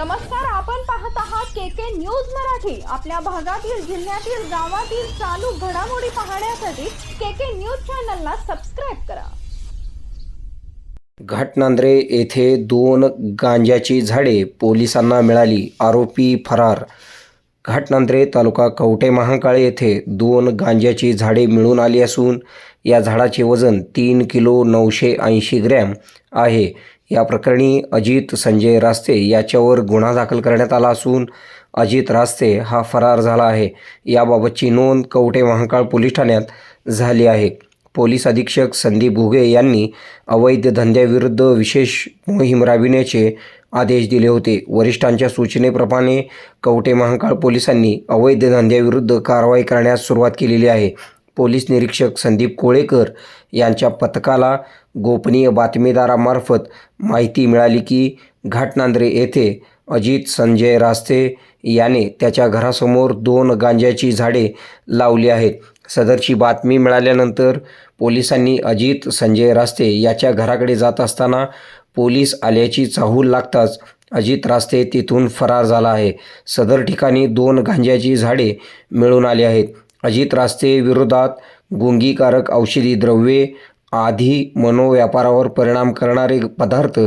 नमस्कार आपण पाहत आहात के के न्यूज मराठी. आपल्या भागातील जिल्ह्यातील गावातील चालू घडामोडी पाहण्यासाठी के के न्यूज चॅनलला सबस्क्राईब करा. घाटनांद्रे येथे दोन गांजाची झाडे पोलिसांना मिळाली. आरोपी फरार. घाटनांद्रे तालुका कवटे महांकाळे येथे दोन गांज्याची झाडे मिळून आली असून या झाडाचे वजन तीन किलो नऊशे ऐंशी ग्रॅम आहे. या प्रकरणी अजित संजय रास्ते याच्यावर गुन्हा दाखल करण्यात आला असून अजित रास्ते हा फरार झाला आहे. याबाबतची नोंद कवटे महांकाळ पोलीस ठाण्यात झाली आहे. पोलीस अधीक्षक संदीप घुगे यांनी अवैध धंद्याविरुद्ध विशेष मोहीम राबविण्याचे आदेश दिले होते. वरिष्ठांच्या सूचनेप्रमाणे कवटे महांकाळ पोलिसांनी अवैध धंद्याविरुद्ध कारवाई करण्यास सुरुवात केलेली आहे. पोलीस निरीक्षक संदीप कोळेकर यांच्या पथकाला गोपनीय बातमीदारामार्फत माहिती मिळाली की घाटनांद्रे येथे अजित संजय रास्ते याने त्याच्या घरासमोर दोन गांज्याची झाडे लावली आहेत. सदरची बातमी मिळाल्यानंतर पोलिसांनी अजित संजय रास्ते याच्या घराकडे जात असताना पोलीस आल्याची चाहूल लागताच अजित रास्ते तिथून फरार झाला आहे. सदर ठिकाणी दोन गांज्याची झाडे मिळून आली आहेत. अजित रास्ते विरोधात गुंगीकारक औषधी द्रव्ये आधी मनोव्यापारावर परिणाम करणारे पदार्थ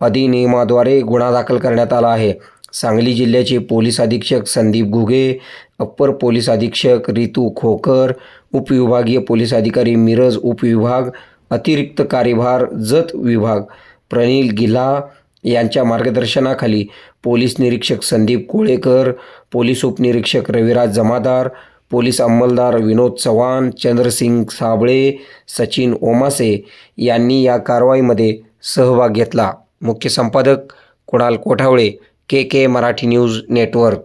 अधिनियमाद्वारे गुन्हा दाखल करण्यात आला आहे. सांगली जिल्ह्याचे पोलीस अधीक्षक संदीप घुगे अप्पर पोलीस अधीक्षक रितू खोकर उपविभागीय पोलीस अधिकारी मिरज उपविभाग अतिरिक्त कार्यभार जत विभाग प्रनिल गिल्हा यांच्या मार्गदर्शनाखाली पोलीस निरीक्षक संदीप कोळेकर पोलीस उपनिरीक्षक रविराज जमादार पोलीस अंमलदार विनोद चव्हाण चंद्रसिंग साबळे सचिन ओमासे यांनी या कारवाईमध्ये सहभाग घेतला. मुख्य संपादक Kunal Kothawale K K Marathi news network.